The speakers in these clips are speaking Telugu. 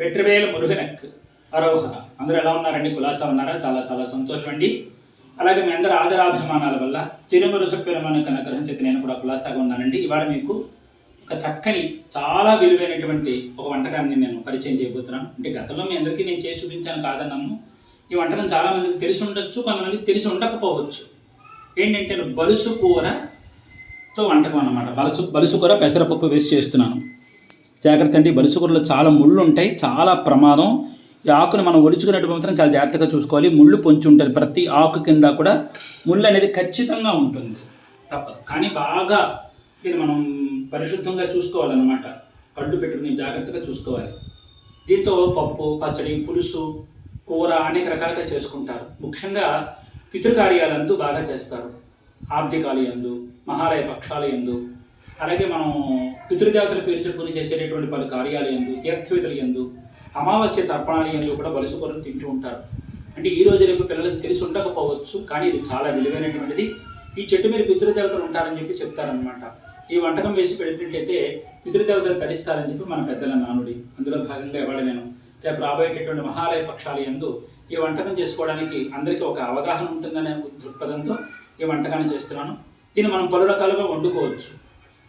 వెట్రివేలు మురుగనక్ అరోహర అందరూ ఎలా ఉన్నారండి? కులాసా ఉన్నారా? చాలా చాలా సంతోషం అండి అలాగే మీ అందరి ఆదరాభిమానాల వల్ల తిరుమరుగ పెరుమనకు అనుగ్రహించి నేను కూడా కులాసాగా ఉన్నానండి. ఇవాళ మీకు ఒక చక్కని చాలా విలువైనటువంటి ఒక వంటకాన్ని నేను పరిచయం చేయబోతున్నాను. అంటే గతంలో మీ అందరికీ నేను చేసి చూపించాను కాదన్నాను. ఈ వంటకం చాలామందికి తెలిసి ఉండొచ్చు కొంతమందికి తెలిసి ఉండకపోవచ్చు. ఏంటంటే బలుసు కూరతో వంటకం అన్నమాట. బలుసు బలుసు కూర పెసరపప్పు వేసి చేస్తున్నాను. జాగ్రత్త అండి. బలుసు చాలా ముళ్ళు ఉంటాయి చాలా ప్రమాదం. ఈ ఆకును మనం ఒలుచుకునేటప్పుడు మాత్రం చాలా జాగ్రత్తగా చూసుకోవాలి. ముళ్ళు పొంచి ఉంటుంది ప్రతి ఆకు కింద కూడా ముళ్ళు అనేది ఖచ్చితంగా ఉంటుంది. తప్పదు. కానీ బాగా దీన్ని మనం పరిశుద్ధంగా చూసుకోవాలన్నమాట. కళ్ళు పెట్టుకుని జాగ్రత్తగా చూసుకోవాలి. దీంతో పప్పు పచ్చడి పులుసు కూర అనేక రకాలుగా చేసుకుంటారు. ముఖ్యంగా పితృకార్యాలందు బాగా చేస్తారు. ఆబ్దికాలు ఎందు మహాలయ పక్షాలయందు అలాగే మనం పితృదేవతల పేరు చెప్పుకుని చేసేటటువంటి పలు కార్యాలు ఎందు ఎందు అమావాస్య తర్పణాలయంలో కూడా బలుసుకొని తింటూ ఉంటారు. అంటే ఈ రోజు రేపు పిల్లలకి తెలిసి ఉండకపోవచ్చు కానీ ఇది చాలా విలువైనటువంటిది. ఈ చెట్టు మీద పితృదేవతలు ఉంటారని చెప్పి చెప్తారనమాట ఈ వంటకం వేసి పెట్టినట్లయితే పితృదేవతలు తరిస్తారని చెప్పి మన పెద్దల నానుడి. అందులో భాగంగా ఇవాళ నేను రేపు రాబోయేటటువంటి మహాలయ పక్షాలు ఎందు ఈ వంటకం చేసుకోవడానికి అందరికీ ఒక అవగాహన ఉంటుందనే దృక్పథంతో ఈ వంటకాన్ని చేస్తున్నాను. దీన్ని మనం పలు రకాలుగా వండుకోవచ్చు.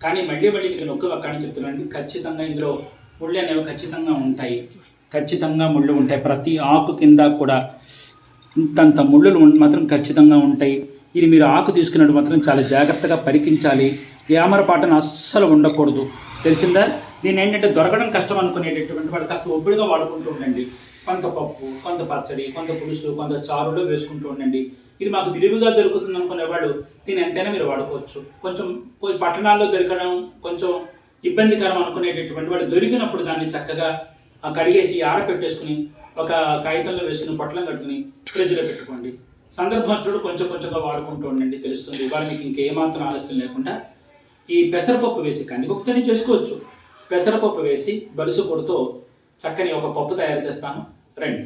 కానీ మళ్ళీ మళ్ళీ మీకు నొక్కు ఒక్కని చెప్తున్నాను ఖచ్చితంగా ఇందులో ముళ్ళు అనేవి ఖచ్చితంగా ఉంటాయి. ఖచ్చితంగా ముళ్ళు ఉంటాయి. ప్రతి ఆకు కింద కూడా ఇంతంత ముళ్ళులు మాత్రం ఖచ్చితంగా ఉంటాయి. ఇది మీరు ఆకు తీసుకున్నట్టు మాత్రం చాలా జాగ్రత్తగా పరికించాలి. పాటను అస్సలు ఉండకూడదు. తెలిసిందా? దీని ఏంటంటే దొరకడం కష్టం అనుకునేటటువంటి వాడు కాస్త ఒబ్బిడిగా వాడుకుంటూ ఉండండి. కొంత పప్పు కొంత పచ్చడి కొంత పులుసు కొంత చారులో వేసుకుంటూ ఉండండి. ఇది మాకు విరివిగా దొరుకుతుంది అనుకునేవాడు దీన్ని ఎంతైనా మీరు వాడుకోవచ్చు. కొంచెం పట్టణాల్లో దొరకడం కొంచెం ఇబ్బందికరం అనుకునేటటువంటి వాడు దొరికినప్పుడు దాన్ని చక్కగా కడిగేసి ఆరపెట్టేసుకుని ఒక కాగితంలో వేసుకుని పొట్లం కట్టుకుని ఫ్రిడ్జ్లో పెట్టుకోండి. సందర్భం చూడు కొంచెం కొంచెంగా వాడుకుంటూ ఉండండి తెలుస్తుంది. ఇవాళ మీకు ఇంకేమాత్రం ఆలస్యం లేకుండా ఈ పెసరపప్పు వేసి కందిపప్పుతోనే చేసుకోవచ్చు. పెసరపప్పు వేసి బలుసు పొడితో చక్కని ఒక పప్పు తయారు చేస్తాను. రండి.